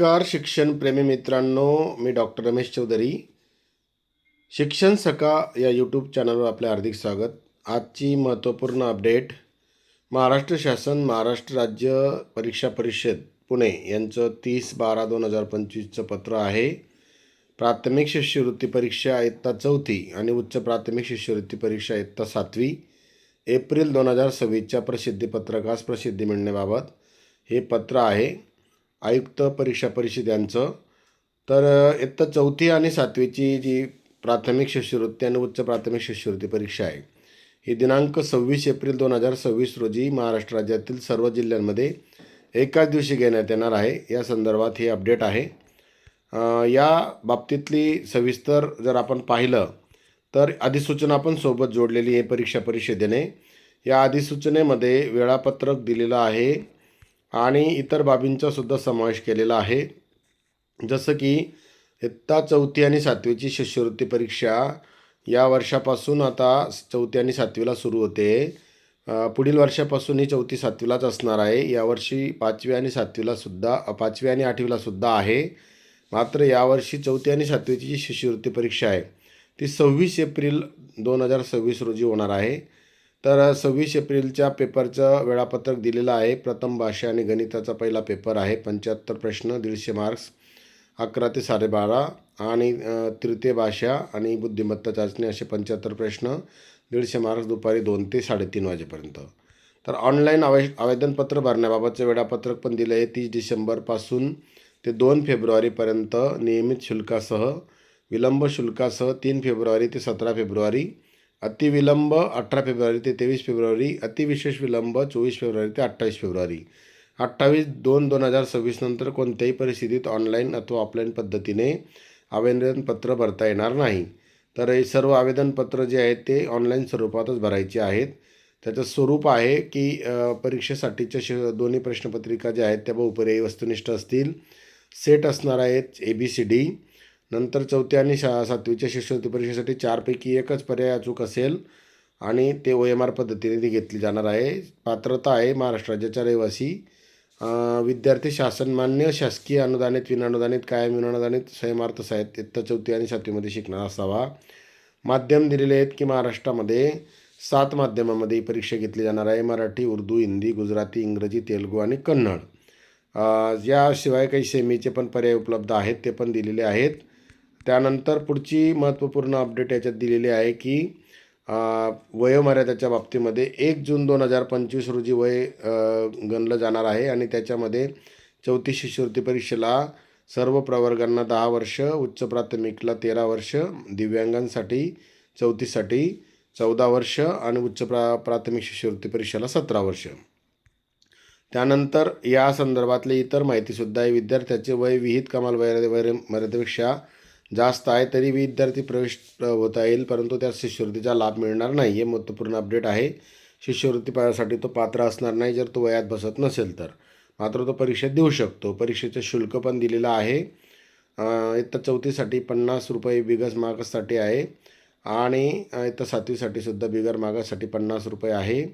नमस्कार शिक्षणप्रेमी मित्रांनो. मी डॉक्टर रमेश चौधरी. शिक्षण सका या यूट्यूब चॅनलवर आपले हार्दिक स्वागत. आजची महत्त्वपूर्ण अपडेट महाराष्ट्र शासन महाराष्ट्र राज्य परीक्षा परिषद पुणे यांचं तीस बारा दोन हजार पंचवीसचं पत्र आहे. प्राथमिक शिष्यवृत्ती परीक्षा इयत्ता चौथी आणि उच्च प्राथमिक शिष्यवृत्ती परीक्षा इयत्ता सातवी. एप्रिल दोन हजार सव्वीसच्या प्रसिद्धीपत्रकास प्रसिद्धी मिळण्याबाबत हे पत्र आहे. आयुक्त परीक्षा परिषद यांचं. तर अ, इयत्ता चौथी आणि सातवीची जी प्राथमिक शिष्यवृत्ती आणि उच्च प्राथमिक शिष्यवृत्ती परीक्षा आहे ही दिनांक सव्वीस एप्रिल दोन हजार सव्वीस रोजी महाराष्ट्र राज्यातील सर्व जिल्ह्यांमध्ये एकाच दिवशी घेण्यात येणार आहे. या संदर्भात हे अपडेट आहे. या बाबतीतली सविस्तर जर आपण पाहिलं तर अधिसूचना पण सोबत जोडलेली आहे परीक्षा परिषदेने. या अधिसूचनेमध्ये वेळापत्रक दिलेलं आहे आणि इतर बाबींचा सुद्धा समावेश केलेला आहे. जसं की इत्ता चौथी आणि सातवीची शिष्यवृत्ती परीक्षा या वर्षापासून आता चौथी आणि सातवीला सुरू होते. पुढील वर्षापासून ही चौथी सातवीलाच असणार आहे. यावर्षी पाचवी आणि सातवीलासुद्धा पाचवी आणि आठवीला सुद्धा आहे. मात्र यावर्षी चौथी आणि सातवीची जी शिष्यवृत्ती परीक्षा आहे ती सव्वीस एप्रिल दोन हजार सव्वीस रोजी होणार आहे. तर सव्वीस एप्रिलच्या पेपरचं वेळापत्रक दिलेलं आहे. प्रथम भाषा आणि गणिताचा पहिला पेपर आहे. पंच्याहत्तर प्रश्न दीडशे मार्क्स अकरा ते साडेबारा आणि तृतीय भाषा आणि बुद्धिमत्ता चाचणी असे पंच्याहत्तर प्रश्न दीडशे मार्क्स दुपारी दोन ते साडेतीन वाजेपर्यंत. तर ऑनलाईन आवे आवेदनपत्र भरण्याबाबतचं वेळापत्रक पण दिलं आहे. तीस डिसेंबरपासून ते दोन फेब्रुवारीपर्यंत नियमित शुल्कासह विलंब शुल्कासह तीन फेब्रुवारी ते सतरा फेब्रुवारी अतिविलंब अठरा फेब्रुवारी ते तेवीस फेब्रुवारी अतिविशेष विलंब चोवीस फेब्रुवारी ते अठ्ठावीस फेब्रुवारी. अठ्ठावीस दोन दोन हजार सव्वीस नंतर कोणत्याही परिस्थितीत ऑनलाईन अथवा ऑफलाईन पद्धतीने आवेदनपत्र भरता येणार नाही. तर हे सर्व आवेदनपत्र जे आहेत ते ऑनलाईन स्वरूपातच भरायचे आहेत. त्याचं स्वरूप आहे की परीक्षेसाठीच्या श दोन्ही प्रश्नपत्रिका ज्या आहेत त्या बहुपर्यायी वस्तुनिष्ठ असतील. सेट असणार आहेत ए बी सी डी नंतर चौथ्या आणि शा सातवीच्या शिष्यवृत्ती परीक्षेसाठी चारपैकी एकच पर्याय अचूक असेल आणि ते ओ एम आर पद्धतीने ती घेतली जाणार आहे. पात्रता आहे महाराष्ट्र राज्याच्या रहिवासी. विद्यार्थी शासनमान्य शासकीय अनुदानित विनानुदानित कायम विनानुदानित स्वयमार्थ साहित्य इत्ता चौथी आणि सातवीमध्ये शिकणार असावा. माध्यम दिलेले आहेत की महाराष्ट्रामध्ये सात माध्यमामध्ये ही परीक्षा घेतली जाणार आहे. मराठी उर्दू हिंदी गुजराती इंग्रजी तेलुगू आणि कन्नड. याशिवाय काही सेमीचे पण पर्याय उपलब्ध आहेत ते पण दिलेले आहेत. त्यानंतर पुढची महत्त्वपूर्ण अपडेट याच्यात दिलेली आहे की वयोमर्यादाच्या बाबतीमध्ये एक जून दोन हजार पंचवीस रोजी वय गणलं जाणार आहे आणि त्याच्यामध्ये चौथी शिष्यवृत्ती परीक्षेला सर्व प्रवर्गांना दहा वर्ष उच्च प्राथमिकला तेरा वर्ष दिव्यांगांसाठी चौथीसाठी चौदा वर्ष आणि उच्च प्रा प्राथमिक शिष्यवृत्ती परीक्षेला सतरा वर्ष. त्यानंतर या संदर्भातली इतर माहितीसुद्धा आहे. विद्यार्थ्याचे वय विहित कमाल वय वैर मर्यादेपेक्षा जास्त आहे तरी विद्यार्थी प्रवेश होता येईल परंतु त्या शिष्यवृत्तीचा लाभ मिळणार नाही. हे महत्त्वपूर्ण अपडेट आहे. शिष्यवृत्ती पाण्यासाठी तो पात्र असणार नाही जर तो वयात बसत नसेल तर. मात्र तो परीक्षेत देऊ शकतो. परीक्षेचं शुल्क पण दिलेलं आहे. इथं चौथीसाठी पन्नास रुपये बिगस मागाससाठी आहे. आणि इथं सातवीसाठी सुद्धा बिगर मागाससाठी पन्नास रुपये आहे.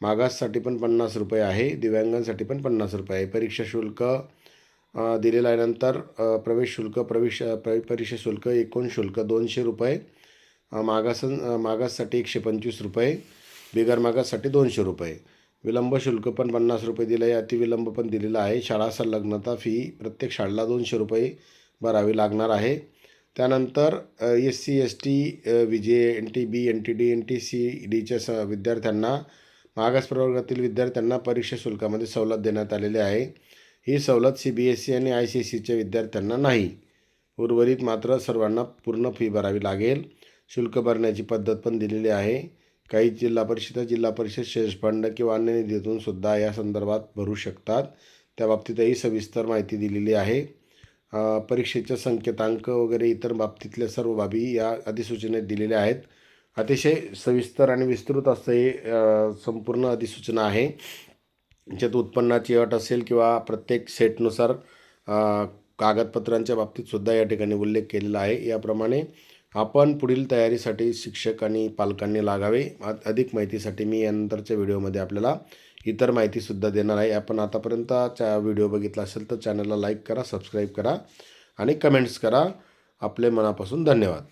मागाससाठी पण पन्नास रुपये आहे. दिव्यांगांसाठी पण पन्नास रुपये आहे. परीक्षा शुल्क दिलेलं आहे नंतर प्रवेश शुल्क प्रवेश परीक्षा शुल्क एकूण शुल्क दोनशे रुपये मागासन मागाससाठी एकशे पंचवीस रुपये बिगर मागाससाठी दोनशे रुपये. विलंब शुल्क पण पन्नास रुपये दिलं आहे अतिविलंब पण दिलेला आहे. शाळा संलग्नता फी प्रत्येक शाळेला दोनशे रुपये भरावी लागणार आहे. त्यानंतर S C S T V J N T B N T D N T C डीच्या स विद्यार्थ्यांना मागास प्रवर्गातील विद्यार्थ्यांना परीक्षा शुल्कामध्ये सवलत देण्यात आलेली आहे. ही सवलत सी बी एस सी आणि आय सी एस सीच्या विद्यार्थ्यांना नाही. उर्वरित मात्र सर्वांना पूर्ण फी भरावी लागेल. शुल्क भरण्याची पद्धत पण दिलेली आहे. काही जिल्हा परिषद जिल्हा परिषद शेष फंड किंवा अन्य निधीतून सुद्धा या संदर्भात भरू शकतात. त्या बाबतीतही सविस्तर माहिती दिलेली आहे. परीक्षेच्या संकेतांक वगैरे इतर बाबतीतल्या सर्व बाबी या अधिसूचनेत दिलेल्या आहेत. अतिशय सविस्तर आणि विस्तृत असं हे संपूर्ण अधिसूचना आहे. ज्यात उत्पन्नाची अट असेल किंवा प्रत्येक सेटनुसार कागदपत्रांच्या बाबतीतसुद्धा या ठिकाणी उल्लेख केलेला आहे. याप्रमाणे आपण पुढील तयारीसाठी शिक्षक आणि पालकांनी लागावे अधिक माहितीसाठी मी यानंतरच्या व्हिडिओमध्ये आपल्याला इतर माहितीसुद्धा देणार आहे. आपण आतापर्यंतचा व्हिडिओ बघितला असेल तर चॅनलला लाईक करा सबस्क्राईब करा आणि कमेंट्स करा. आपले मनापासून धन्यवाद.